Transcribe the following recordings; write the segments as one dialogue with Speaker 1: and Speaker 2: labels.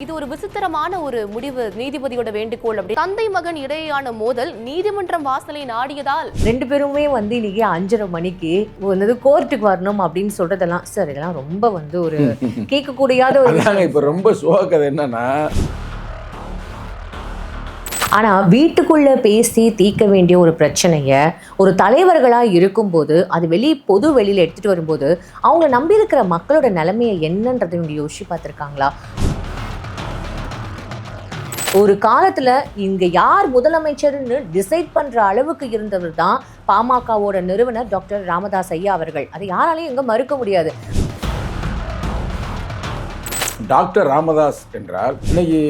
Speaker 1: இது ஒரு விசித்திரமான ஒரு முடிவு. நீதிபதியோட வேண்டுகோள் அப்படி. தந்தை மகன் இடையேயான மோதல் நீதிமன்றம் வாசலை நாடியதால்.
Speaker 2: ரெண்டு பேருமே வந்து இன்னைக்கு அஞ்சரை மணிக்கு வந்து கோர்ட்டுக்கு வரணும் அப்படின்னு சொல்றதெல்லாம் சார் இதெல்லாம் ரொம்ப வந்து ஒரு கேட்கக்கூடியாத ஒரு
Speaker 3: அதாங்க இப்போ ரொம்ப சோகதை என்னன்னா
Speaker 2: ஆனா வீட்டுக்குள்ள பேசி தீர்க்க வேண்டிய ஒரு பிரச்சனைய ஒரு தலைவர்களா இருக்கும்போது அது வெளி பொது வெளியில எடுத்துட்டு வரும்போது அவங்க நம்பி இருக்கிற மக்களோட நிலைமையை என்னன்றதை யோசிச்சு பார்த்திருக்காங்களா? ஒரு காலத்துல இங்க யார் முதலமைச்சர்னு டிசைட் பண்ற அளவுக்கு இருந்தவர் தான் பாமகவோட நிறுவனர் டாக்டர் ராமதாஸ் ஐயா அவர்கள். அதை யாராலையும் எங்க மறுக்க முடியாது.
Speaker 3: டாக்டர் ராமதாஸ் என்றால் இன்னைக்கு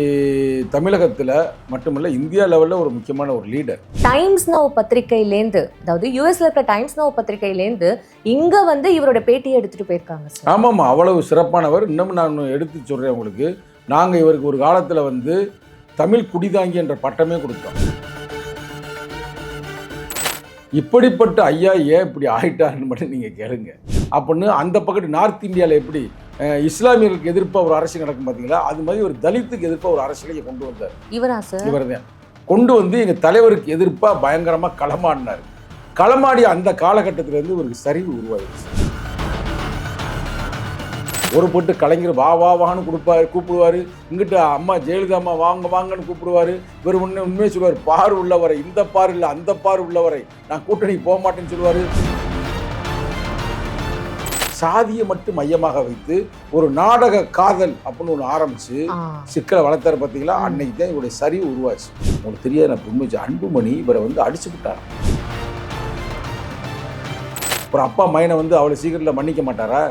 Speaker 3: தமிழகத்தில் மட்டுமல்ல இந்தியா லெவலில் ஒரு முக்கியமான ஒரு லீடர்
Speaker 2: டைம்ஸ் நவ் பத்திரிகையிலேருந்து அதாவது யூஎஸ்ல இருக்கிற டைம்ஸ் நவ் பத்திரிகையிலேருந்து இங்க வந்து இவரோட பேட்டியை எடுத்துட்டு போயிருக்காங்க சார்.
Speaker 3: ஆமாம்மா அவ்வளவு சிறப்பானவர். இன்னும் நான் எடுத்து சொல்கிறேன் உங்களுக்கு. நாங்கள் இவருக்கு ஒரு காலத்தில் வந்து தமிழ் குடிதாங்கி என்ற பட்டமே கொடுத்தோம். இப்படிப்பட்ட ஐயா ஏன் இப்படி ஆயிட்டாருன்னு மட்டும் நீங்கள் கேளுங்க. அப்படின்னு அந்த பக்கத்து நார்த் இந்தியாவில் எப்படி இஸ்லாமியர்களுக்கு எதிர்ப்பாக ஒரு அரசியல் நடக்கும் பார்த்தீங்களா அது மாதிரி ஒரு தலித்துக்கு எதிர்ப்பாக ஒரு அரசியலை கொண்டு வந்தார்.
Speaker 2: இவரா சார்?
Speaker 3: இவர் தான் கொண்டு வந்து எங்கள் தலைவருக்கு எதிர்ப்பாக பயங்கரமாக களமாடினார். களமாடிய அந்த காலகட்டத்திலேருந்து இவருக்கு சரிவு உருவாயிருச்சு ஒரு போட்டு கலைஞர் வா வா வான்னு கொடுப்பாரு கூப்பிடுவாரு. இங்கிட்ட அம்மா ஜெயலலிதா அம்மா வாங்க வாங்கன்னு கூப்பிடுவாரு. இவர் உண்மை உண்மையை சொல்லுவார். பார் உள்ளவரை இந்த பார் இல்லை அந்த பார் உள்ளவரை. நான் கூட்டணி போக மாட்டேன்னு சொல்லுவார். சாதியை மட்டும் மையமாக வைத்து ஒரு நாடக காதல் அப்படின்னு ஒன்று ஆரம்பிச்சு
Speaker 2: ஆ,
Speaker 3: சிக்கலை வளர்த்தாரு பார்த்தீங்களா அன்னைக்கு தான் இவருடைய சரிவு உருவாச்சு. உங்களுக்கு தெரியாது நான் உண்மைச்சு அன்புமணி இவரை வந்து அடிச்சு விட்டார். ஒரு அப்பா மையனை வந்து அவ்வளோ சீக்கிரத்தில் மன்னிக்க மாட்டாரா?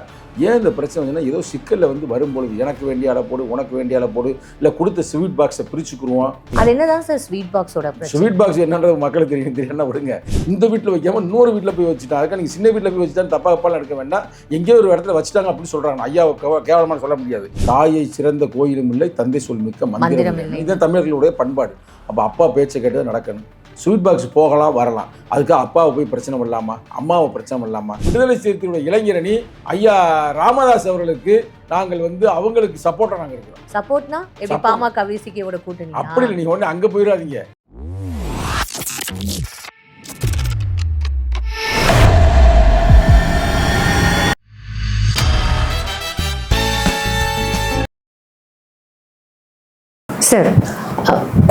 Speaker 3: ஏன் இந்த பிரச்சனை வந்துன்னா ஏதோ சிக்கலில் வந்து வரும்பொழுது எனக்கு வேண்டிய ஆளை போடு உனக்கு வேண்டிய ஆளை போடு இல்லை கொடுத்த ஸ்வீட் பாக்ஸை பிரிச்சுக்குருவோம்
Speaker 2: அது என்னதான் சார் ஸ்வீட் பாக்ஸோட
Speaker 3: ஸ்வீட் பாக்ஸ் என்னன்றது மக்களுக்கு தெரியும் தெரியும். விடுங்க? இந்த வீட்டில் வைக்காம இன்னொரு வீட்டில் போய் வச்சுட்டா அதுக்காக நீங்கள் சின்ன வீட்டில் போய் வச்சுட்டா தப்பா தப்பாலாம் எடுக்க வேண்டாம். எங்கேயோ ஒரு இடத்துல வச்சுட்டாங்க அப்படின்னு சொல்றாங்க. ஐயா கேவலமாக சொல்ல முடியாது. தாயை சிறந்த கோயிலும் இல்லை தந்தை சொல் மிக்க மந்திரம். இதுதான் தமிழர்களுடைய பண்பாடு. அப்போ அப்பா பேச்சை கேட்டு தான் நடக்கணும். ஸ்வீட் பாக்ஸ் போகலாம் வரலாம். அதுக்கு அப்பாவை போய் பிரச்சனை பண்ணலாமா? அம்மாவை பிரச்சனை பண்ணலாமா? விடுதலை சிறுத்தையுடைய இளைஞரணி ஐயா ராமதாஸ் அவர்களுக்கு நாங்கள் வந்து அவங்களுக்கு சப்போர்ட்டாக நாங்கள் இருக்கிறோம்.
Speaker 2: சப்போர்ட்னா எப்படி
Speaker 3: Support.
Speaker 2: பாமக விசிக்கையோட கூட்டணி
Speaker 3: அப்படி இல்லை நீங்கள் ஒன்று அங்கே போயிடாதீங்க.
Speaker 2: சார்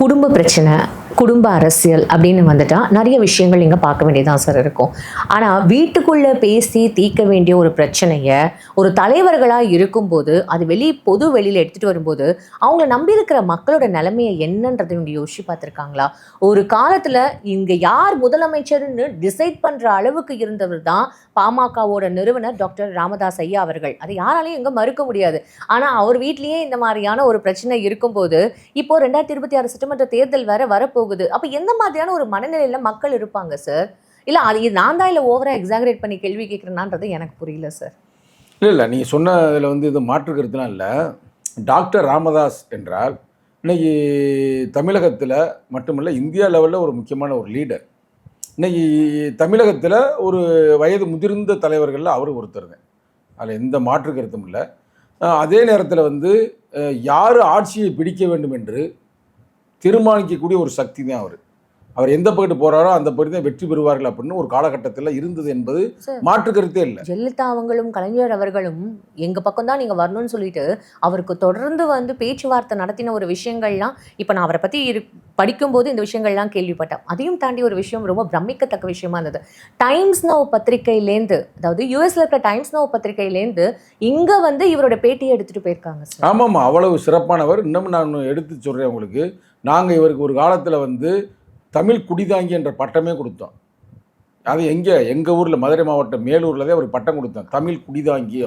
Speaker 2: குடும்ப பிரச்சனை குடும்ப அரசியல் அப்படின்னு வந்துட்டால் நிறைய விஷயங்கள் இங்கே பார்க்க வேண்டியதான் சார் இருக்கும். ஆனால் வீட்டுக்குள்ளே பேசி தீர்க்க வேண்டிய ஒரு பிரச்சனையை ஒரு தலைவர்களாக இருக்கும்போது அது வெளியே பொது வெளியில் எடுத்துகிட்டு வரும்போது அவங்கள நம்பி இருக்கிற மக்களோட நிலைமையை என்னன்றதை இவங்க யோசிச்சு பார்த்துருக்காங்களா? ஒரு காலத்தில் இங்கே யார் முதலமைச்சர்னு டிசைட் பண்ணுற அளவுக்கு இருந்தவர் தான் பாமகவோட நிறுவனர் டாக்டர் ராமதாஸ் ஐயா அவர்கள். அதை யாராலையும் எங்கே மறுக்க முடியாது. ஆனால் அவர் வீட்லேயே இந்த மாதிரியான ஒரு பிரச்சனை இருக்கும்போது இப்போ ரெண்டாயிரத்தி இருபத்தி ஆறு சட்டமன்ற தேர்தல் வேற போகுது. அப்போ எந்த மாதிரியான ஒரு மனநிலையில் மக்கள் இருப்பாங்க சார் இல்லை அது நான் தான் இல்லை ஓவராக எக்ஸாகரேட் பண்ணி கேள்வி கேட்குறேனான்றது எனக்கு புரியல சார்
Speaker 3: இல்லை இல்லை. நீங்கள் சொன்னதில் வந்து இது மாற்று கருத்துலாம் இல்லை. டாக்டர் ராமதாஸ் என்றால் இன்னைக்கு தமிழகத்தில் மட்டுமல்ல இந்தியா லெவலில் ஒரு முக்கியமான ஒரு லீடர் இன்னைக்கு தமிழகத்தில் ஒரு வயது முதிர்ந்த தலைவர்களில் அவர் ஒருத்தர் தான் அதில் எந்த மாற்று கருத்தும் இல்லை. அதே நேரத்தில் வந்து யார் ஆட்சியை பிடிக்க வேண்டும் என்று தீர்மானிக்கக்கூடிய ஒரு சக்தி தான் அவர். அவர் எந்த பக்கத்து போகிறாரோ அந்த தான் வெற்றி பெறுவார்கள் அப்படின்னு ஒரு காலகட்டத்தில் இருந்தது என்பது மாற்று கருத்தே இல்லை.
Speaker 2: ஜெயலலிதா அவங்களும் கலைஞர் அவர்களும் எங்க பக்கம் தான் நீங்க வரணும்னு சொல்லிட்டு அவருக்கு தொடர்ந்து வந்து பேச்சுவார்த்தை நடத்தின ஒரு விஷயங்கள்லாம் இப்போ நான் அவரை பத்தி படிக்கும்போது இந்த விஷயங்கள்லாம் கேள்விப்பட்டேன். அதையும் தாண்டி ஒரு விஷயம் ரொம்ப பிரமிக்கத்தக்க விஷயமா இருந்தது. டைம்ஸ் நவ் பத்திரிகையிலேருந்து அதாவது யூஎஸ்ல இருக்கிற டைம்ஸ் நவ் பத்திரிகையிலேருந்து இங்க வந்து இவரோட பேட்டியை எடுத்துட்டு போயிருக்காங்க சார்.
Speaker 3: ஆமாம்மா அவ்வளவு சிறப்பானவர். இன்னும் நான் எடுத்து சொல்கிறேன் உங்களுக்கு. நாங்கள் இவருக்கு ஒரு காலத்தில் வந்து தமிழ் குடிதாங்கி என்ற பட்டமே கொடுத்தோம். அது எங்கே எங்கள் ஊரில் மதுரை மாவட்டம் மேலூரில் தான் ஒரு பட்டம் கொடுத்தோம். தமிழ் குடிதாங்கி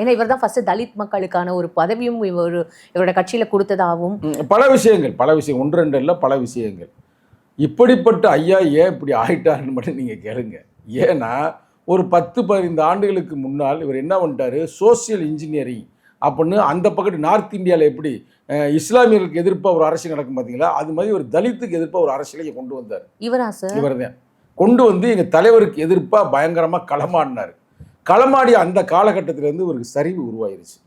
Speaker 2: ஏன்னா இவர் தான் ஃபர்ஸ்ட் தலித் மக்களுக்கான ஒரு பதவியும் இவர் இவரோட கட்சியில கொடுத்ததாகவும்.
Speaker 3: பல விஷயங்கள் பல விஷயம் ஒன்று ரெண்டு இல்லை பல விஷயங்கள். இப்படிப்பட்ட ஐயா ஏன் இப்படி ஆயிட்டாருன்னு மட்டும் நீங்கள் கேளுங்க. ஏன்னா ஒரு பத்து பதினைந்து ஆண்டுகளுக்கு முன்னால் இவர் என்ன பண்ணிட்டாரு? சோசியல் இன்ஜினியரிங் அப்படின்னு அந்த பக்கத்து நார்த் இந்தியாவில் எப்படி இஸ்லாமியர்களுக்கு எதிர்ப்பாக ஒரு அரசியல் நடக்கும் பார்த்தீங்களா அது மாதிரி ஒரு தலித்துக்கு எதிர்ப்பாக ஒரு அரசியலை கொண்டு வந்தார்.
Speaker 2: இவரா சார்?
Speaker 3: இவர் தான் கொண்டு வந்து எங்கள் தலைவருக்கு எதிர்ப்பாக பயங்கரமாக களமாடினார். களமாடிய அந்த காலகட்டத்திலேருந்து இவருக்கு சரிவு உருவாயிருச்சு.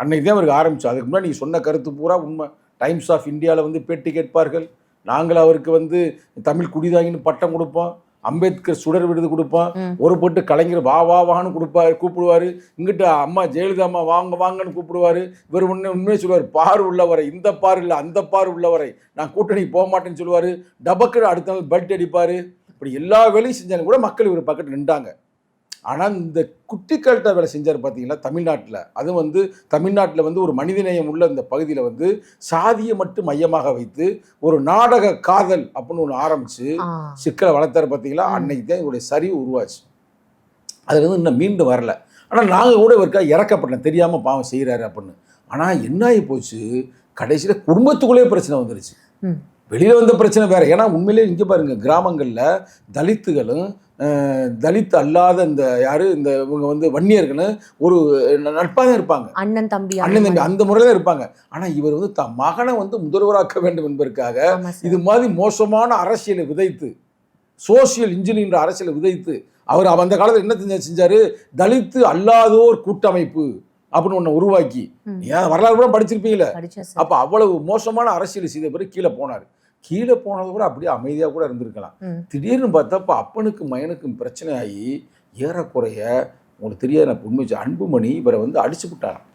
Speaker 3: அன்னைக்கு தான் அவருக்கு ஆரம்பிச்சோம். அதுக்கு முன்னாடி நீங்கள் சொன்ன கருத்து பூரா உண்மை. டைம்ஸ் ஆஃப் இந்தியாவில் வந்து பேட்டி கேட்பார்கள். நாங்கள் அவருக்கு வந்து தமிழ் குடிதாங்கின்னு பட்டம் கொடுப்போம். அம்பேத்கர் சுடர் விருது கொடுப்போம்
Speaker 2: ம்.
Speaker 3: ஒரு போட்டு கலைஞர் வா வா வான்னு கொடுப்பாரு கூப்பிடுவாரு. இங்கிட்ட அம்மா ஜெயலலிதா அம்மா வாங்க வாங்கன்னு கூப்பிடுவாரு. இவர் உண்மை உண்மையை சொல்லுவார். பார் உள்ளவரை இந்த பார் இல்லை அந்த பார் உள்ளவரை. நான் கூட்டணி போக மாட்டேன்னு சொல்லுவார். டபக்குன்னு அடுத்த நாள் பெல்ட் அடிப்பார். இப்படி எல்லா வேலையும் செஞ்சாலும் கூட மக்கள் இவர் பக்கத்தில் நின்றாங்க. ஆனால் இந்த குட்டிக்கல்ட்ட வேலை செஞ்சார் பார்த்தீங்களா தமிழ்நாட்டில். அது வந்து தமிழ்நாட்டில் வந்து ஒரு மனிதநேயம் உள்ள இந்த பகுதியில் வந்து சாதியை மட்டும் மையமாக வைத்து ஒரு நாடக காதல் அப்படின்னு ஒன்று ஆரம்பித்து சிக்கலை வளர்த்தாரு பார்த்தீங்களா. அன்னைக்கு தான் இவருடைய சரிவு உருவாச்சு. அதுல இருந்து இன்னும் மீண்டு வரல. ஆனால் நாங்கள் கூட இவருக்கா இறக்கப்பட்டோம் தெரியாமல் பாவம் செய்கிறாரு அப்படின்னு. ஆனால் என்ன ஆகி போச்சு கடைசியில் குடும்பத்துக்குள்ளே பிரச்சனை வந்துருச்சு. வெளியில் வந்த பிரச்சனை வேற. ஏன்னா உண்மையிலேயே இங்கே பாருங்க கிராமங்களில் தலித்துகளும் தலித் அல்லாத இந்த யாரு இந்த இவங்க வந்து வன்னியர்களும் ஒரு நட்பாக தான் இருப்பாங்க.
Speaker 2: அண்ணன் தம்பி
Speaker 3: அண்ணன் தம்பி. அந்த முறையில் தான் இருப்பாங்க. ஆனால் இவர் வந்து தன் மகனை வந்து முதல்வராக்க வேண்டும் என்பதற்காக. இது மாதிரி மோசமான அரசியலை விதைத்து சோசியல் இன்ஜினியர் அரசியலை விதைத்து அவர் அந்த காலத்தில் என்ன செஞ்ச- செஞ்சாரு? தலித்து அல்லாதோர் கூட்டமைப்பு அப்படின்னு ஒன்று உருவாக்கி. ஏன்? வரலாறு கூட படிச்சிருப்பீங்களே. அப்போ அவ்வளவு மோசமான அரசியல் செய்த பிறகு கீழே போனார். கீழே போனது கூட அப்படியே அமைதியாக கூட இருந்திருக்கலாம். திடீர்னு பார்த்தா இப்போ அப்பனுக்கும் மகனுக்கும் பிரச்சனை ஆகி ஏறக்குறைய உங்களுக்கு தெரியாது நான் உண்மை அன்புமணி இவரை வந்து அடிச்சு விட்டாராம்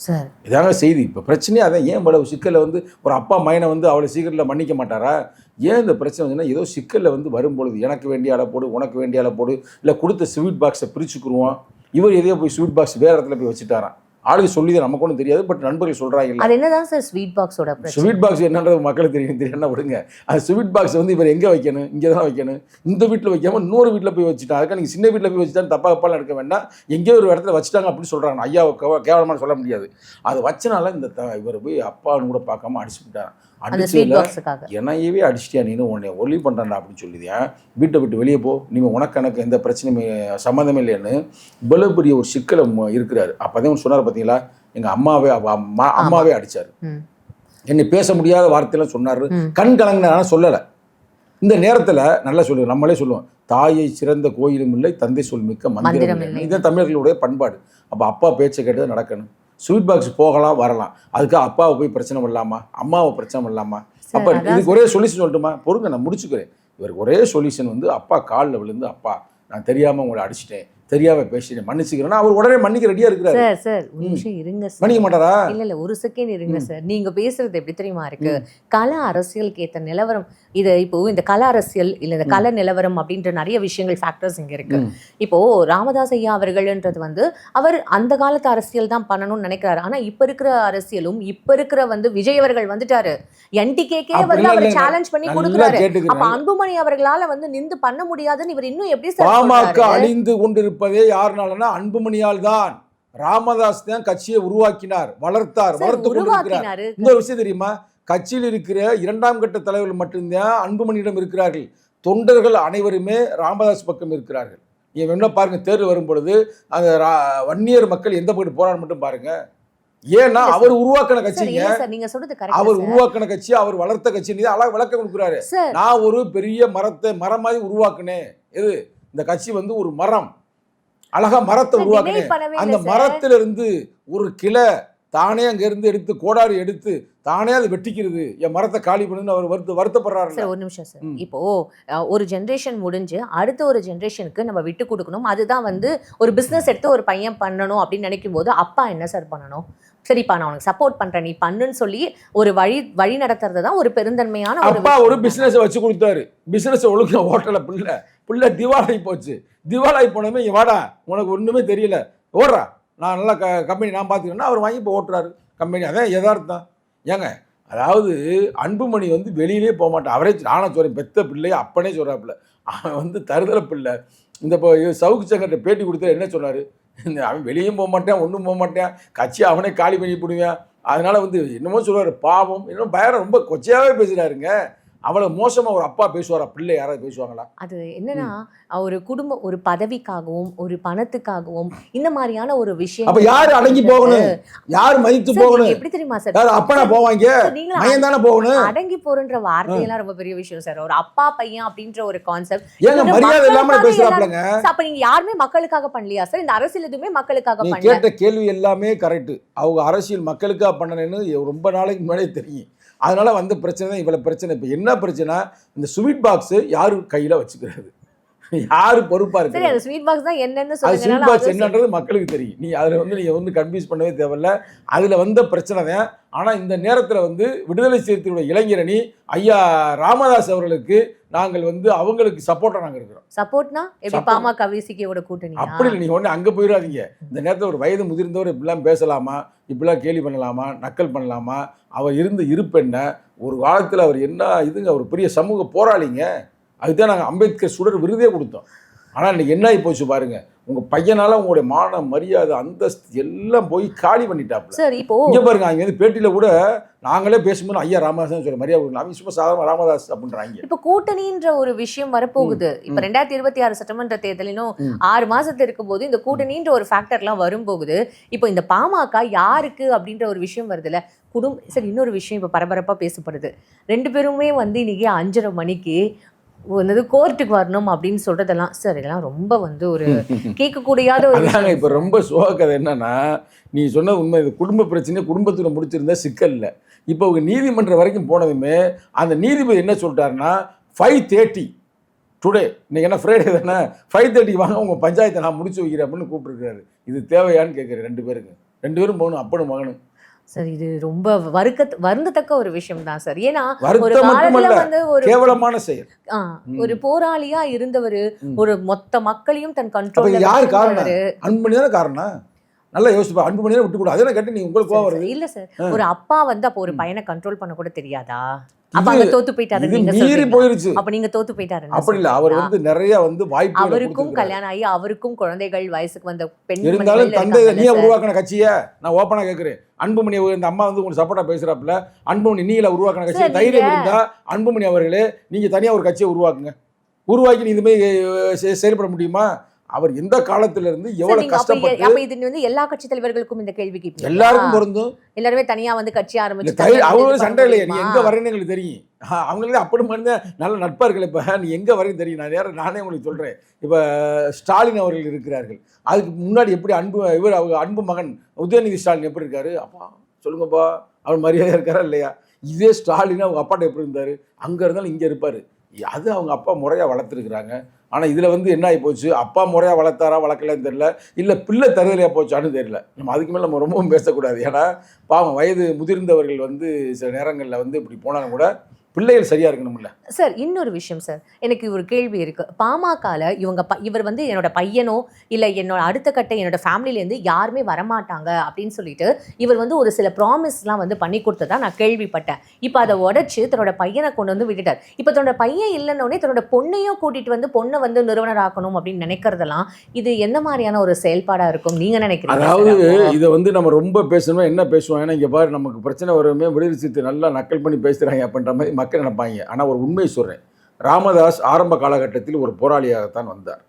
Speaker 2: சார்.
Speaker 3: இதாங்க செய்தி. இப்போ பிரச்சனையே அதான். ஏன் இவ்வளவு சிக்கலில் வந்து ஒரு அப்பா மையனை வந்து அவ்வளோ சீக்கிரத்தில் மன்னிக்க மாட்டாரா? ஏன் இந்த பிரச்சனை வந்துன்னா ஏதோ சிக்கலில் வந்து வரும்பொழுது எனக்கு வேண்டிய ஆளை போடு உனக்கு வேண்டிய ஆளை போடு இல்லை கொடுத்த ஸ்வீட் பாக்ஸை பிரிச்சுக்குருவோம் இவர் எதையோ போய் ஸ்வீட் பாக்ஸ் வேறு இடத்துல போய் வச்சுட்டாராம். ஆளுக்கு சொல்லி நமக்கு ஒன்றும் தெரியாது பட் நண்பர்கள் சொல்கிறாங்கல்ல
Speaker 2: அது என்னதான் சார் ஸ்வீட் பாக்ஸோட
Speaker 3: ஸ்வீட் பாக்ஸ் என்னன்றது மக்களுக்கு தெரியும் தெரியும் விடுங்க. அது ஸ்வீட் பாக்ஸ் வந்து இவர் எங்கே வைக்கணும்? இங்கே தான் வைக்கணும். இந்த வீட்டில் வைக்காம இன்னொரு வீட்டில் போய் வச்சுட்டான் அதுக்காக நீங்கள் சின்ன வீட்டில் போய் வச்சுட்டான்னு தப்பா தப்பாலாம் எடுக்க வேண்டாம். எங்கேயோ ஒரு இடத்துல வச்சுட்டாங்க அப்படின்னு சொல்கிறாங்க ஐயா கேவலமாக சொல்ல முடியாது. அது வச்சனால இந்த இவர் போய் அப்பான்னு கூட பார்க்காம அடிச்சு என்னையவே அடிச்சிட்டியா? நீனு உன்னை ஒலி பண்ணுறா அப்படின்னு சொல்லிதேன் வீட்டை விட்டு வெளியே போ. நீங்கள் உனக்கு எனக்கு எந்த பிரச்சனையுமே சம்மந்தமே இல்லைன்னு இவ்வளவு பெரிய ஒரு சிக்கலை இருக்கிறாரு. அப்போதான் சொன்னார் பார்த்தீங்களா எங்கள் அம்மாவே அம்மா அம்மாவே அடிச்சார்.
Speaker 2: ம்.
Speaker 3: என்னை பேச முடியாத வார்த்தையெல்லாம் சொன்னார். கண் கலங்கினா சொல்லலை. இந்த நேரத்தில் நல்லா சொல்லுவோம் நம்மளே சொல்லுவோம். தாயை சிறந்த கோயிலும் இல்லை தந்தை சொல் மிக்க மந்திரம் இல்லை. இதுதான் தமிழர்களுடைய பண்பாடு. அப்போ அப்பா பேச்சை கேட்டு தான் நடக்கணும். ஸ்வீட் பாக்ஸ் போகலாம் வரலாம். அதுக்கு அப்பாவை போய் பிரச்சனை பண்ணலாமா? அம்மாவை பிரச்சனை பண்ணலாமா? அப்போ இதுக்கு ஒரே சொல்யூஷன் சொல்லட்டுமா? பொறுங்க நான் முடிச்சுக்கிறேன். இவருக்கு ஒரே சொல்யூஷன் வந்து அப்பா காலில் விழுந்து அப்பா நான் தெரியாமல் உங்களை அடிச்சிட்டேன். தெரியாமல் பேசிட்டேன். மன்னிச்சுக்கிறேன்னா அவர் உடனே மன்னிக்க ரெடியாக இருக்கிறாரு.
Speaker 2: சார் சார் ஒரு நிமிஷம் இருங்க சார்.
Speaker 3: மன்னிக்க மாட்டாரா?
Speaker 2: இல்ல இல்ல ஒரு செகண்ட் இருங்க சார். நீங்க பேசுறது எப்படி தெரியுமா இருக்கு? கல அரசியலுக்கு ஏத்த நிலவரம் இது இப்போ இந்த கல அரசியல் இல்ல இந்த கல நிலவரம் அப்படின்ற நிறைய விஷயங்கள் ஃபேக்டர்ஸ் இங்க இருக்கு. இப்போ ராமதாஸ் ஐயா அவர்கள்ன்றது வந்து அவர் அந்த காலத்து அரசியல் தான் பண்ணணும்னு நினைக்கிறாரு. ஆனா இப்ப இருக்கிற அரசியலும் இப்ப இருக்கிற வந்து விஜய் அவர்கள் வந்துட்டாரு. என்டிகேக்கே வந்து அவர். சேலஞ்ச் பண்ணி கொடுக்குறாரு. அப்ப அன்புமணி அவர்களால வந்து நிந்து பண்ண முடியாதுன்னு இவர் இன்னும் எப்படி
Speaker 3: பாமக? அழிந்து கொண்டிருப்பதே யாருனாலன்னா அன்புமணியால் தான். ராமதாஸ் தான் கட்சியை உருவாக்கினார் வளர்த்தார் வளர்த்து கொண்டிருக்கிறார். இன்னொரு விஷயம் தெரியுமா? கட்சியில் இருக்கிற இரண்டாம் கட்ட தலைவர்கள் மட்டும்தான் அன்புமணியிடம் இருக்கிறார்கள். தொண்டர்கள் அனைவருமே ராமதாஸ் பக்கம் இருக்கிறார்கள். நீங்க என்ன பாருங்க தேர்தல் வரும் பொழுது அந்த வன்னியர் மக்கள் எந்த பக்கம் போறான்னு மட்டும் பாருங்க. ஏன்னா அவர் உருவாக்கின கட்சிங்க. அவர் உருவாக்கின கட்சி அவர் வளர்த்த கட்சி நீ அழகா விளக்கம் கொடுக்குறாரு. நான் ஒரு பெரிய மரத்தை மரம் மாதிரி உருவாக்குனேன். எது? இந்த கட்சி வந்து ஒரு மரம். அழகா மரத்தை உருவாக்குனேன். அந்த
Speaker 2: இல்ல சார்.
Speaker 3: மரத்துல இருந்து ஒரு கிளை தானே அங்க இருந்து எடுத்து கோடாரி எடுத்து தானே அது வெட்டிக்கிறது. என் மரத்தை காலி பண்ணுன்னு அவர் வருத்த வருத்தப்படுறாரு
Speaker 2: சார் ஒரு நிமிஷம் சார். இப்போ ஒரு ஜென்ரேஷன் முடிஞ்சு அடுத்த ஒரு ஜென்ரேஷனுக்கு நம்ம விட்டு கொடுக்கணும். அதுதான் வந்து ஒரு பிசினஸ் எடுத்து ஒரு பையன் பண்ணணும் அப்படின்னு நினைக்கும் போது அப்பா என்ன சார் பண்ணணும்? சரிப்பா நான் உனக்கு சப்போர்ட் பண்றேன் நீ பண்ணுன்னு சொல்லி ஒரு வழி வழி நடத்துறது தான் ஒரு பெருந்தன்மையான ஒரு
Speaker 3: அப்பா ஒரு. பிசினஸ் வச்சு கொடுத்தாரு. பிசினஸ் ஒழுங்கா ஓட்டல பிள்ளை. பிள்ளை திவாலாகி போச்சு. திவாலாகி போனமே இங்க வாடா உனக்கு ஒண்ணுமே தெரியல. ஓடுறா. நான் நல்லா க கம்பெனி நான் பார்த்துக்கிறேன்னா அவர் வாங்கி இப்போ ஓட்டுறாரு. கம்பெனி அதான் யதார்த்தம். ஏங்க அதாவது அன்புமணி வந்து வெளியிலே போக மாட்டான். அவரே நானே சொல்றேன் பெத்த பிள்ளைய அப்பனே சொல்றாப்புல. அவன் வந்து தருதல பிள்ளை. இந்த இப்போ சவுக்கு சங்கர்கிட்ட பேட்டி கொடுத்தா என்ன சொன்னார்? அவன் வெளியும் போக மாட்டேன் ஒன்றும் போக மாட்டேன். கட்சி அவனே காலி பண்ணி போடுவேன். அதனால் வந்து என்னமோ சொல்லுவார் பாவம். இன்னும் பயரம் ரொம்ப கொச்சையாகவே பேசுகிறாருங்க அவ்வளவு மோசமா ஒரு அப்பா பேசுவாரா பிள்ளை யாராவது பேசுவாங்களா?
Speaker 2: அது என்னன்னா ஒரு குடும்ப ஒரு பதவிக்காகவும் ஒரு பணத்துக்காகவும் இந்த மாதிரியான ஒரு விஷயம்
Speaker 3: அப்ப யாரு அடங்கி போகணும்? யார் மதித்து போகணும்?
Speaker 2: எப்படி தெரியுமா சார்?
Speaker 3: யார் அப்பனா போவாங்க? மையம் தானே போகணும்?
Speaker 2: அடங்கி போறன்ற வார்த்தையெல்லாம் ரொம்ப பெரிய விஷயம் சார். ஒரு அப்பா பையன் அப்படின்ற ஒரு கான்செப்ட்
Speaker 3: ஏங்க மரியாதை இல்லாம பேசுறாப்லங்க
Speaker 2: அப்ப நீங்க யாருமே மக்களுக்காக பண்ணலையா சார்? இந்த அரசியல் எதுவுமே மக்களுக்காக பண்ணல.
Speaker 3: கேட்ட கேள்வி எல்லாமே கரெக்ட் அவங்க அரசியல் மக்களுக்காக பண்ணணும்னு ரொம்ப நாளைக்கு முன்னாடியே தெரியும். அதனால வந்த பிரச்சனை தான் இவ்வளவு பிரச்சனை. இப்போ என்ன பிரச்சனை இந்த ஸ்வீட் பாக்ஸ் யாரு கையில வச்சுக்கிறது? யாரு பொறுப்பா இருக்கு
Speaker 2: அந்த ஸ்வீட் பாக்ஸ் தான் என்னன்னு
Speaker 3: அது ஸ்வீட்
Speaker 2: சொல்லுங்க
Speaker 3: பாக்ஸ் என்னன்றது மக்களுக்கு தெரியும். நீ அதுல வந்து நீங்க வந்து கன்ஃபியூஸ் பண்ணவே தேவையில்ல. அதுல வந்த பிரச்சனை தான். ஆனா இந்த நேரத்துல வந்து விடுதலை சிறுத்தைகளுடைய இளைஞரணி ஐயா ராமதாஸ் அவர்களுக்கு நாங்கள் வந்து அவங்களுக்கு சப்போர்ட்டா நாங்க இருக்கிறோம்.
Speaker 2: சப்போர்ட்னா எப்படி. பாமக விசிகேவோட கூட்டணி
Speaker 3: அப்படி இல்லை நீங்கள் ஒன்று அங்கே போயிடாதீங்க. இந்த நேரத்தில் ஒரு வயது முதிர்ந்தவர் இப்படிலாம் பேசலாமா? இப்படிலாம் கேலி பண்ணலாமா நக்கல் பண்ணலாமா? அவர் இருந்த இருப்பெண்ண ஒரு காலத்தில் அவர் என்ன இதுங்க அவர் பெரிய சமூக போராளிங்க. அதுதான் நாங்கள் அம்பேத்கர் சுடர் விருதே கொடுத்தோம். ஆனால் இன்னைக்கு என்ன ஆகி போச்சு பாருங்க. உங்கள் பையனால உங்களுடைய மான மரியாதை அந்தஸ்து எல்லாம் போய் காலி பண்ணிட்டாப்புல.
Speaker 2: சார் இப்போ
Speaker 3: இங்கே பாருங்க அங்கே வந்து பேட்டியில் கூட நாங்களே பேசும்போது ஐயா ராமதாஸ் சொல்ல மரியாதை. அவங்க சும்மா சாதாரண ராமதாஸ் அப்படின்றாங்க.
Speaker 2: இப்ப கூட்டணின்ற ஒரு விஷயம் வரப்போகுது. இப்ப ரெண்டாயிரத்தி இருபத்தி ஆறு சட்டமன்ற தேர்தலினும்
Speaker 3: ம்.
Speaker 2: ஆறு மாசத்துல இருக்கும் போது இந்த கூட்டணின்ற ஒரு ஃபேக்டர்லாம் வரும்போகுது. இப்போ இந்த பாமக யாருக்கு அப்படின்ற ஒரு விஷயம் வருதுல்ல குடும்ப சரி இன்னொரு விஷயம் இப்ப பரபரப்பா பேசப்படுது. ரெண்டு பேருமே வந்து இன்னைக்கு அஞ்சரை மணிக்கு வந்து கோர்ட்டுக்கு வரணும் அப்படின்னு சொல்றதெல்லாம் சார் இதெல்லாம் ரொம்ப வந்து ஒரு கேட்கக்கூடியாத ஒரு
Speaker 3: இப்போ ரொம்ப சோக கதை என்னன்னா நீ சொன்ன உண்மை இது குடும்ப பிரச்சனை குடும்பத்தில் முடிச்சிருந்தா சிக்கல் இல்லை. இப்போ அவங்க நீதிமன்றம் வரைக்கும் போனதுமே அந்த நீதிபதி என்ன சொல்லிட்டாருன்னா ஃபைவ் தேர்ட்டி டுடே இன்னைக்கு என்ன ஃப்ரைடே தானே? ஃபைவ் தேர்ட்டி வாங்க உங்கள் பஞ்சாயத்தை நான் முடிச்சு வைக்கிறேன் அப்படின்னு கூப்பிட்டுருக்காரு இது தேவையான்னு கேட்குறேன் ரெண்டு பேருக்கு ரெண்டு பேரும் போகணும் அப்பனும் மகனும்.
Speaker 2: சார் இது ரொம்ப வருக்க வருந்தத்தக்க ஒரு விஷயம் தான் சார். ஏன்னா ஒரு காலத்துல வந்து ஒரு
Speaker 3: கேவலமான செயல்.
Speaker 2: ஒரு போராளியா இருந்தவர். ஒரு மொத்த மக்களையும் தன்
Speaker 3: இது யார் காரணம்? அன்புமணி தானே காரணம்? நல்லா யோசிப்பா அன்புமணி தானே விட்டு கூட. அதெல்லாம் கேட்டு நீ உங்களுக்கு வருது.
Speaker 2: இல்ல சார். ஒரு அப்பா வந்து அப்ப ஒரு. பையனை கண்ட்ரோல் பண்ண கூட தெரியாதா? அப்ப அங்க தோத்து போயிட்டாரு நீங்க
Speaker 3: மீறி? போயிருச்சு.
Speaker 2: அப்ப நீங்க தோத்து போயிட்டாரு
Speaker 3: அப்படி இல்லை. அவர் வந்து நிறைய வந்து வாய்ப்பு
Speaker 2: அவருக்கும் கல்யாணம் ஆகி அவருக்கும் குழந்தைகள் வயசுக்கு வந்த பெண்
Speaker 3: இருந்தாலும் தந்தை நீயே உருவாக்கின கட்சியை நான் ஓப்பனாக கேட்குறேன் அன்புமணி இந்த அம்மா வந்து உங்களுக்கு சப்போர்ட்டா பேசுறாப்புல. அன்புமணி நீங்கள உருவாக்கின கட்சியை
Speaker 2: சரி,
Speaker 3: தைரியம் இருந்தா அன்புமணி அவர்களே நீங்க தனியா ஒரு கட்சியை உருவாக்குங்க. உருவாக்கி நீ இதுமாதிரி செயல்பட முடியுமா? அவர் எந்த காலத்துல இருந்து எவ்வளவு கஷ்டப்பட்டு
Speaker 2: அப்ப இது வந்து எல்லா கட்சி தலைவர்களுக்கும் இந்த கேள்வி கேட்பீங்களா?
Speaker 3: எல்லாருக்கும் பொருந்தும்.
Speaker 2: எல்லாருமே தனியா வந்து கட்சி ஆரம்பிச்சு
Speaker 3: அவங்களும் சண்டை இல்லையா நீ எங்க? வரேன்னு எங்களுக்கு தெரியும். அவங்களே அப்படி மாதிரி நல்ல நட்பா இருக்கல இப்ப. நீ எங்க வரேன்னு தெரியும். நான் நேரம் நானே உங்களுக்கு சொல்றேன். இப்ப ஸ்டாலின் அவர்கள் இருக்கிறார்கள். அதுக்கு முன்னாடி எப்படி அன்பு இவர் அவங்க அன்பு மகன் உதயநிதி ஸ்டாலின் எப்படி இருக்காரு? அப்பா சொல்லுங்கப்பா அவர் மரியாதை இருக்காரா இல்லையா? இதே ஸ்டாலின் அவங்க அப்பாட்ட எப்படி இருந்தாரு? அங்க இருந்தாலும் இங்க இருப்பாரு. அது அவங்க அப்பா முறையா வளர்த்துருக்குறாங்க. ஆனால் இதில் வந்து என்ன ஆகி போச்சு? அப்பா முறையாக வளர்த்தாரா வளர்க்கலன்னு தெரில இல்லை பிள்ளை தருதலையா போச்சான்னு தெரில நம்ம அதுக்கு மேலே நம்ம ரொம்பவும் பேசக்கூடாது. ஏன்னா பாவம் வயது முதிர்ந்தவர்கள் வந்து சில நேரங்களில் வந்து இப்படி போனாலும் கூட பிள்ளைகள் சரியா இருக்கணும்ல?
Speaker 2: சார் இன்னொரு விஷயம் சார் எனக்கு ஒரு கேள்வி இருக்கு. பாமகல இவங்க ப- இவர் வந்து என்னோட பையனோ இல்ல என்னோட அடுத்த கட்ட என்னோட ஃபேமிலில இருந்து யாருமே வரமாட்டாங்க அப்படின்னு சொல்லிட்டு இவர் வந்து ஒரு சில ப்ராமிஸ்லாம் வந்து பண்ணி கொடுத்ததா நான் கேள்விப்பட்டேன். இப்போ அதை உடைச்சு தன்னோட பையனை கொண்டு வந்து விட்டுட்டார். இப்போ தன்னோட பையன் இல்லைன்னொடனே தன்னோட பொண்ணையும் கூட்டிட்டு வந்து பொண்ணை வந்து நிறுவனர் ஆக்கணும் அப்படின்னு நினைக்கிறதெல்லாம் இது என்ன மாதிரியான ஒரு செயல்பாடா இருக்கும்? நீங்க நினைக்கிறீங்க
Speaker 3: அதாவது? இதை வந்து நம்ம ரொம்ப பேசணும் என்ன பேசுவோம்? ஏன்னா இங்கே பாரு நமக்கு பிரச்சனை வருமே விடுதலை நல்லா நக்கல் பண்ணி பேசுகிறாங்க அப்படின்ற மாதிரி மக்கள் நினைப்பாங்க. ஆனால் ஒரு உண்மையை சொல்கிறேன் ராமதாஸ் ஆரம்ப காலகட்டத்தில் ஒரு போராளியாகத்தான் வந்தார்.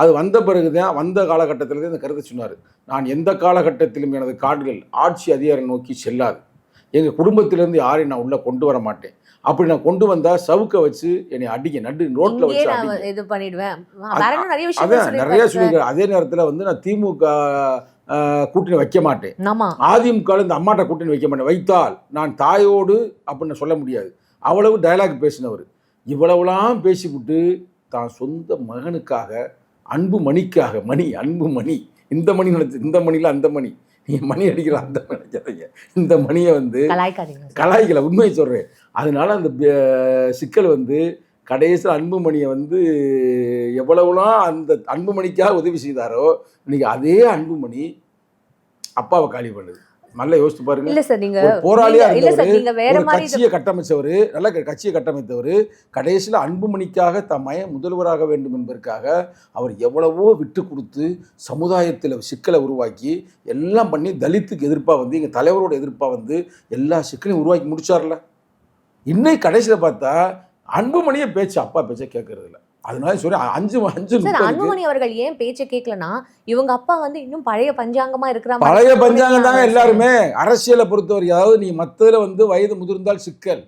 Speaker 3: அது வந்த பிறகு தான் வந்த காலகட்டத்தில் இந்த கருத்தை சொன்னார். நான் எந்த காலகட்டத்திலும் எனது காடுகள் ஆட்சி அதிகாரம் நோக்கி செல்லாது. எங்கள் குடும்பத்திலேருந்து யாரையும் நான் உள்ளே கொண்டு வர மாட்டேன். அப்படி நான் கொண்டு வந்தால் சவுக்க வச்சு என்னை அடிங்க நடு
Speaker 2: இங்கேயே
Speaker 3: வச்சு
Speaker 2: இது பண்ணிடுவேன். நிறைய விஷயம்
Speaker 3: அதான் நிறைய சொல்லியிருக்காரு. அதே நேரத்தில் வந்து நான் திமுக கூட்டணி வைக்க மாட்டேன். அதிமுக இந்த அம்மாட்ட கூட்டணி வைக்க மாட்டேன். வைத்தால் நான் தாயோடு அப்படின்னு சொல்ல முடியாது. அவ்வளவு டயலாக் பேசினவர். இவ்வளவுலாம் பேசிவிட்டு தான் சொந்த மகனுக்காக அன்பு மணிக்காக மணி அன்பு மணி இந்த மணி நினைச்சு இந்த மணியில் அந்த மணி நீ மணி அடிக்கிற அந்த மணி நினைக்காதீங்க. இந்த மணியை வந்து. கலாய்க்கல உண்மையை சொல்கிறேன் அதனால அந்த சிக்கல் வந்து கடைசியில் அன்புமணியை வந்து எவ்வளவுலாம் அந்த அன்புமணிக்காக உதவி செய்தாரோ இன்னைக்கு அதே அன்புமணி அப்பாவை காலி பண்ணுது. நல்லா யோசிச்சு பாருங்க.
Speaker 2: இல்ல சார் நீங்க
Speaker 3: போராளியா இருந்தவர் கட்சியை கட்டமைச்சவர் நல்ல கட்சியை கட்டமைத்தவர் கடைசியில் அன்புமணிக்காக தம் மயம் முதல்வராக வேண்டும் என்பதற்காக அவர் எவ்வளவோ விட்டு கொடுத்து சமுதாயத்தில் சிக்கலை உருவாக்கி எல்லாம் பண்ணி தலித்துக்கு எதிர்ப்பாக வந்து எங்கள் தலைவரோட எதிர்ப்பாக வந்து எல்லா சிக்கலையும் உருவாக்கி முடிச்சார்ல. இன்னைக்கு கடைசியில் பார்த்தா அன்புமணியே பேச்சு அப்பா பேச்சை கேட்கறது இல்ல அதனால சொல்லி அஞ்சு அஞ்சு
Speaker 2: அன்புமணி அவர்கள் ஏன் பேச்சை கேட்கலனா இவங்க அப்பா வந்து இன்னும் பழைய பஞ்சாங்கமா இருக்கிற
Speaker 3: பழைய. பஞ்சாங்கம் தாங்க எல்லாருமே. அரசியலை பொறுத்தவரை அதாவது நீ மற்றதுல வந்து வயது முதிர்ந்தால் சிக்கல்.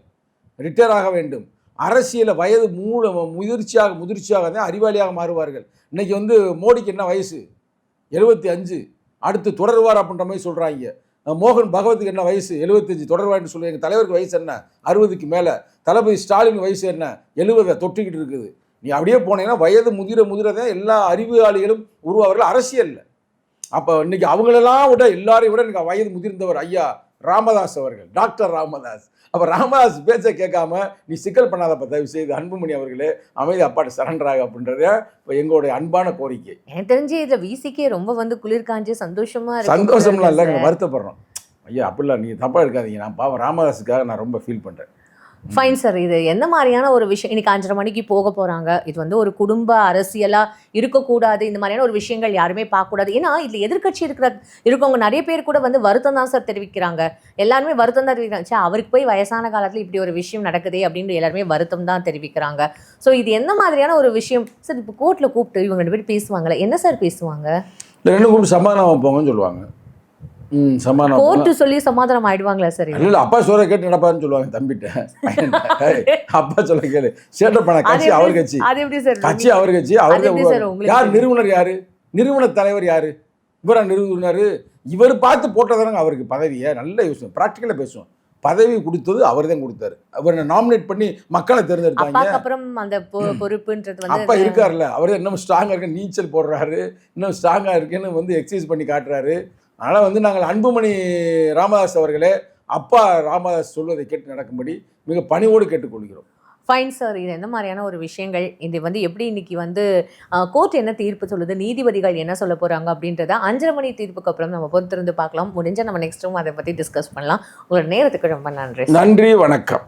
Speaker 3: ரிட்டையர் ஆக வேண்டும். அரசியலை வயது மூல முதிர்ச்சியாக முதிர்ச்சியாக தான் அறிவாளியாக மாறுவார்கள். இன்னைக்கு வந்து மோடிக்கு என்ன வயசு? எழுபத்தி அஞ்சு. அடுத்து தொடருவார் அப்படின்ற மாதிரி சொல்கிறாங்க மோகன் பகவத்துக்கு என்ன வயசு? எழுபத்தஞ்சு. தொடர்வார்னு சொல்லி. எங்கள் தலைவருக்கு வயசு என்ன? அறுபதுக்கு மேலே. தளபதி ஸ்டாலின் வயசு என்ன? எழுபதை. தொட்டுக்கிட்டு இருக்குது. நீ அப்படியே போனீங்கன்னா வயது முதிர முதிரதான் எல்லா அறிவாளிகளும் உருவாவர்கள். அரசியலில் அப்போ இன்னைக்கு அவங்களெல்லாம் விட எல்லாரையும் விட எனக்கு வயது முதிர்ந்தவர் ஐயா ராமதாஸ் அவர்கள். டாக்டர் ராமதாஸ். அப்போ ராமதாஸ் பேச்சை கேட்காம நீ சிக்கல் பண்ணாதப்ப தயவு செய்து அன்புமணி அவர்களே அமைதி அப்பாட்ட சரண்டர் ஆக அப்படின்றத இப்போ எங்களுடைய அன்பான கோரிக்கை.
Speaker 2: எனக்கு தெரிஞ்சு இதுல விசிக்கே ரொம்ப வந்து குளிர் காஞ்சு சந்தோஷமா
Speaker 3: சந்தோஷம்லாம் இல்லை வருத்தப்படுறோம். ஐயா அப்படிலாம் நீங்கள் தப்பாக இருக்காதீங்க நான் பாவம் ராமதாஸுக்காக நான் ரொம்ப ஃபீல் பண்ணுறேன்
Speaker 2: ஃபைன் சார் இது எந்த மாதிரியான ஒரு விஷயம்? இன்னைக்கு அஞ்சரை மணிக்கு போக போறாங்க. இது வந்து ஒரு குடும்ப அரசியலாக இருக்கக்கூடாது. இந்த மாதிரியான ஒரு விஷயங்கள் யாருமே பார்க்கக்கூடாது. ஏன்னா இதுல எதிர்க்கட்சி இருக்கிற இருக்கவங்க நிறைய பேர் கூட வந்து வருத்தம் தான் சார் தெரிவிக்கிறாங்க. எல்லாருமே வருத்தம் தான் தெரிவிக்கிறாங்க. ச்சே, அவருக்கு போய் வயசான காலத்துல இப்படி ஒரு விஷயம் நடக்குதே அப்படின்னு எல்லாருமே வருத்தம் தான் தெரிவிக்கிறாங்க. ஸோ இது எந்த மாதிரியான ஒரு விஷயம்? சார் இப்போ கோர்ட்டில் கூப்பிட்டு இவங்க ரெண்டு பேர் பேசுவாங்களே என்ன சார் பேசுவாங்க?
Speaker 3: ரெண்டு கூப்பிட்டு சமாதானம் போங்கன்னு சொல்லுவாங்க.
Speaker 2: கோர்ட்டு சொல்லி சமாதானம் ஆயிடுவாங்களா சார்
Speaker 3: இல்ல அப்பா சொல்ற கேட்டு நடப்பாருன்னு சொல்லுவாங்க தம்பிட்ட. அப்பா சொல்ல கேளு. சேட்டை பண்ண கட்சி அவர் கட்சி. கட்சி அவர் கட்சி அவர் யார்? நிறுவனர் யாரு? நிறுவன தலைவர் யாரு? இவரா நிறுவனர்? இவர் பார்த்து போட்டதானங்க அவருக்கு பதவியை. நல்ல யோசனை. ப்ராக்டிக்கலாக பேசுவோம். பதவி கொடுத்தது அவர் தான் கொடுத்தாரு. அவரை நாமினேட் பண்ணி மக்களை தேர்ந்தெடுத்தாங்க.
Speaker 2: அப்புறம் அந்த பொறுப்புன்றது
Speaker 3: அப்பா
Speaker 2: வந்து
Speaker 3: இருக்கார்ல அவர் இன்னும் ஸ்ட்ராங்காக இருக்கு நீச்சல் போடுறாரு. இன்னும் ஸ்ட்ராங்காக இருக்குன்னு வந்து எக்ஸசைஸ் பண்ணி காட்டுறாரு. அதனால் வந்து நாங்கள் அன்புமணி ராமதாஸ் அவர்களே அப்பா ராமதாஸ் சொல்வதை கேட்டு நடக்கும்படி மிக பணிவோடு கேட்டுக்கொள்கிறோம்.
Speaker 2: ஃபைன் சார் இது என்ன மாதிரியான ஒரு விஷயங்கள்? இது வந்து எப்படி இன்னைக்கு வந்து கோர்ட் என்ன தீர்ப்பு சொல்லுது? நீதிபதிகள் என்ன சொல்ல போறாங்க அப்படின்றத அஞ்சரை மணி தீர்ப்புக்கு அப்புறம் நம்ம பொறுத்திருந்து பார்க்கலாம். முடிஞ்ச நம்ம நெக்ஸ்ட்டும் அதை பத்தி டிஸ்கஸ் பண்ணலாம். உங்களோட நேரத்துக்கு ரொம்ப நன்றி
Speaker 3: நன்றி வணக்கம்.